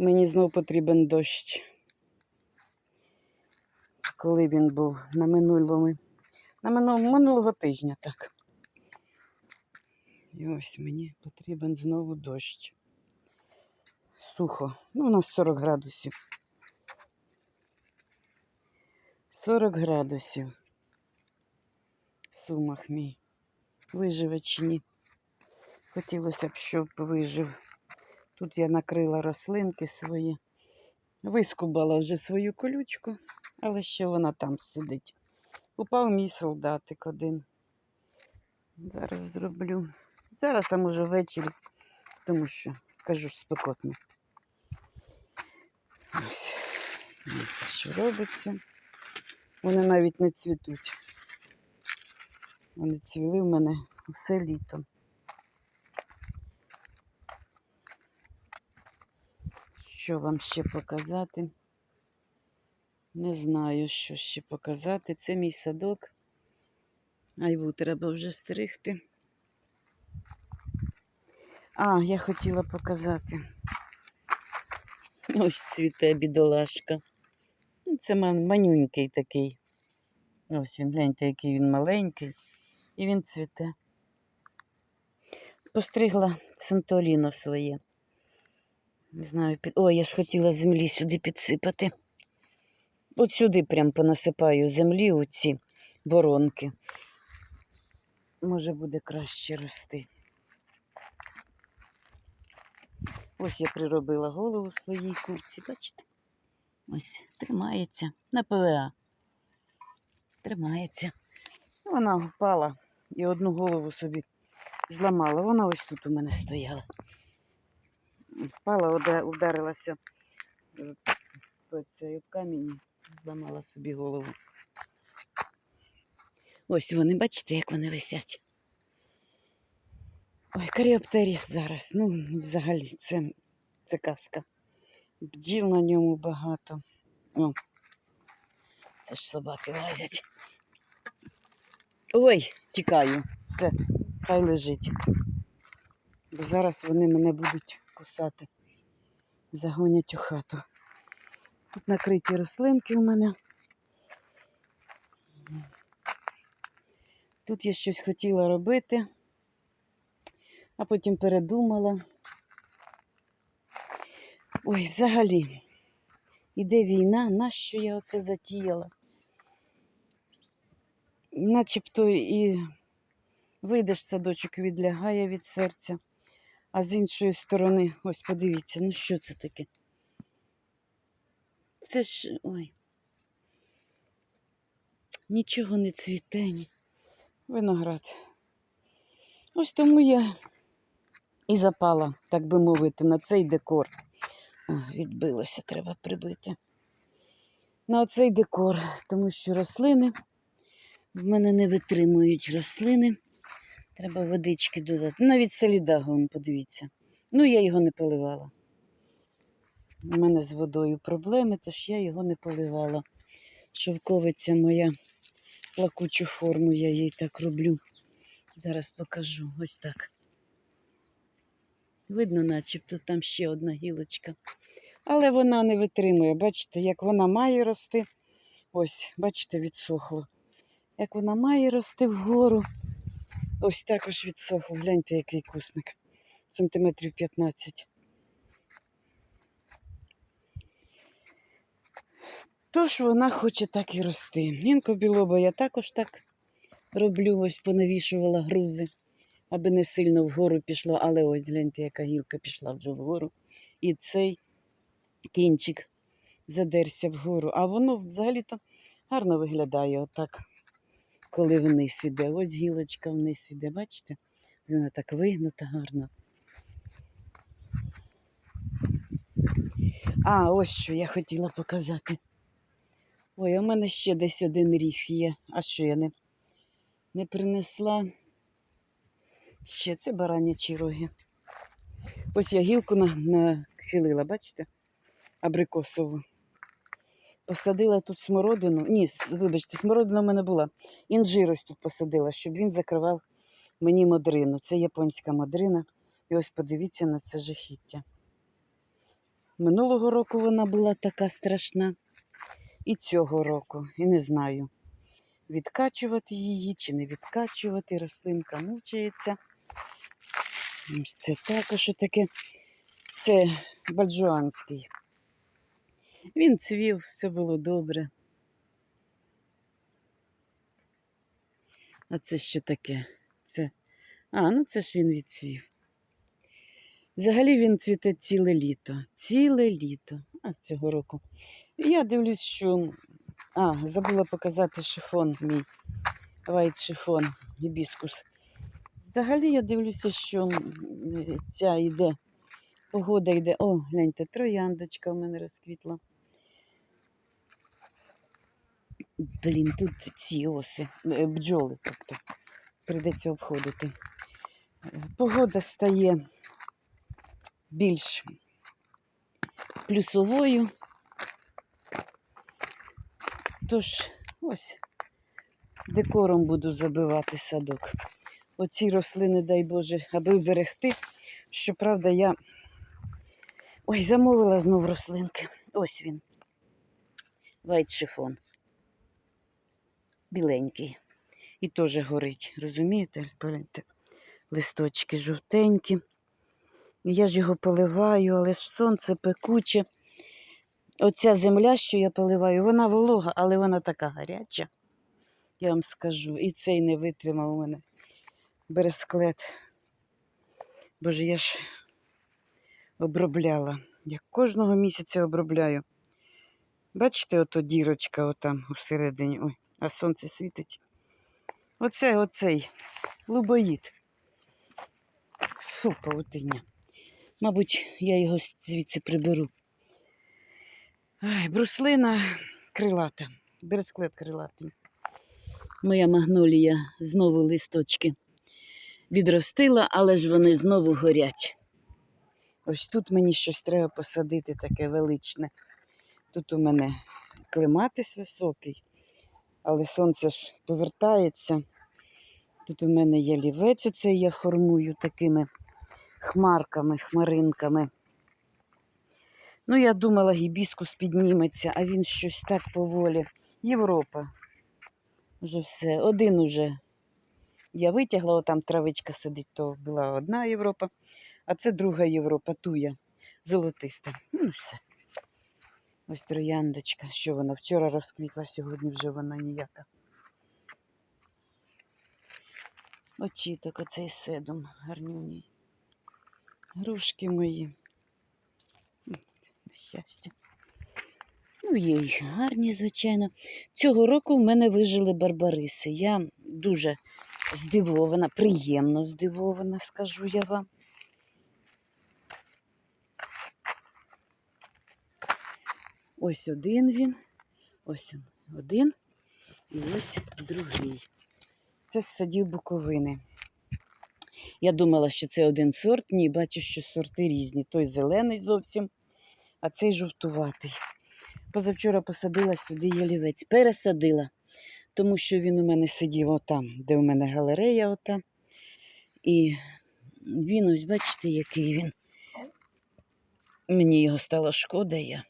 Мені знов потрібен дощ. Коли він був на минулому, на минулого, минулого тижня, так. І ось мені потрібен знову дощ. Сухо. Ну, у нас 40 градусів. 40 градусів. Сумах мій. Виживе чи ні? Хотілося б, щоб вижив. Тут я накрила рослинки свої. Вискубала вже свою колючку, але ще вона там сидить. Упав мій солдатик один. Зараз зроблю. Зараз, а може ввечері, тому що, кажу спекотно. Ось. Ось що робиться. Вони навіть не цвітуть. Вони цвіли в мене все літо. Що вам ще показати? Не знаю, що ще показати. Це мій садок. Айву треба вже стригти. А, я хотіла показати. Ось цвіте бідолашка. Ну, Це ман- манюнький такий. Ось він, гляньте, який він маленький. І він цвіте. Постригла Сантоліно своє. Не знаю, під... Ой, я ж хотіла землі сюди підсипати. От сюди прям понасипаю землі у ці воронки. Може буде краще рости. Ось я приробила голову своїй курці, бачите? Ось тримається на ПВА. Тримається. Вона впала і одну голову собі зламала. Вона ось тут у мене стояла. Впала, ударилася е, цей об камінь, зламала собі голову. Ось вони, бачите, як вони висять. Ой, каріоптеріс зараз. Ну, взагалі, це, це казка. Бджіл на ньому багато. О, це ж собаки лазять. Ой, тікаю. Все, хай лежить. Бо зараз вони мене будуть кусати. Загонять у хату. Тут накриті рослинки у мене. Тут я щось хотіла робити, а потім передумала. Ой, взагалі, іде війна, нащо я оце затіяла? Начебто і вийдеш садочок відлягає від серця, а з іншої сторони, ось подивіться, ну що це таке? Це ж. ой. Нічого не цвіте, ні. Виноград. Ось тому я і запала, так би мовити, на цей декор. О, відбилося, треба прибити. На оцей декор, тому що рослини в мене не витримують рослини. Треба водички додати. Навіть салідагон, подивіться. Ну, я його не поливала. У мене з водою проблеми, тож я його не поливала. Шовковиця моя плакучу форму, я їй так роблю. Зараз покажу. Ось так. Видно, начебто там ще одна гілочка. Але вона не витримує. Бачите, як вона має рости. Ось, бачите, відсохло. Як вона має рости вгору. Ось також відсохло. Гляньте, який кусник. Сантиметрів 15. Тож вона хоче так і рости. Інко білоба я також так роблю, ось понавішувала грузи, аби не сильно вгору пішло, але ось гляньте, яка гілка пішла вже вгору. І цей кінчик задерся вгору. А воно взагалі-то гарно виглядає отак, коли вниз іде. Ось гілочка вниз іде, бачите? Вона так вигнута гарно. А, ось що я хотіла показати. Ой, в мене ще десь один ріг є. А що я не, не принесла? Ще це баранячі роги. Ось я гілку на- нахилила, бачите? Абрикосову. Посадила тут смородину. Ні, вибачте, смородина в мене була. Інжир ось тут посадила, щоб він закривав мені модрину. Це японська модрина. І ось подивіться на це жахіття. Минулого року вона була така страшна. І цього року. І не знаю, відкачувати її чи не відкачувати. Рослинка мучається. Це також таке. Це бальжуанський. Він цвів, все було добре. А це що таке? Це... А, ну це ж він відцвів. Взагалі він цвіте ціле літо. Ціле літо. А цього року. Я дивлюсь, що. А, забула показати шифон мій. Вайт шифон, гібіскус. Взагалі я дивлюся, що ця йде, погода йде. О, гляньте, трояндочка в мене розквітла. Блін, тут ці оси, е, бджоли, тобто прийдеться обходити. Погода стає більш плюсовою. Тож, ось, декором буду забивати садок. Оці рослини, дай Боже, аби вберегти. Щоправда, я ой, замовила знов рослинки. Ось він. Вайт шифон. Біленький. І теж горить. Розумієте? Листочки жовтенькі. Я ж його поливаю, але ж сонце пекуче. Оця земля, що я поливаю, вона волога, але вона така гаряча. Я вам скажу. І цей не витримав у мене бересклет. Боже, я ж обробляла. Я кожного місяця обробляю. Бачите, ото дірочка отам усередині. Ой, а сонце світить. Оце оцей лубоїд. Фу, павутиння. Мабуть, я його звідси приберу. Ай, бруслина крилата, бересклет крилатий. Моя магнолія знову листочки відростила, але ж вони знову горять. Ось тут мені щось треба посадити таке величне. Тут у мене клематис високий, але сонце ж повертається. Тут у мене є лівець, оцей я формую такими хмарками, хмаринками. Ну, я думала, гібіскус підніметься, а він щось так поволі. Європа. Вже все. Один уже я витягла, о, там травичка сидить, то була одна Європа, а це друга Європа, туя, золотиста. Ну, все. Ось трояндочка. Що вона вчора розквітла, сьогодні вже вона ніяка. Очіток, оцей седум гарнюній. Грушки мої. Щастя. Ну, є й гарні, звичайно. Цього року в мене вижили барбариси. Я дуже здивована, приємно здивована, скажу я вам. Ось один він, ось один і ось другий. Це з садів Буковини. Я думала, що це один сорт, ні, бачу, що сорти різні. Той зелений зовсім, а цей жовтуватий. Позавчора посадила сюди ялівець. Пересадила, тому що він у мене сидів отам, де у мене галерея ота. І він, ось бачите, який він. Мені його стало шкода, я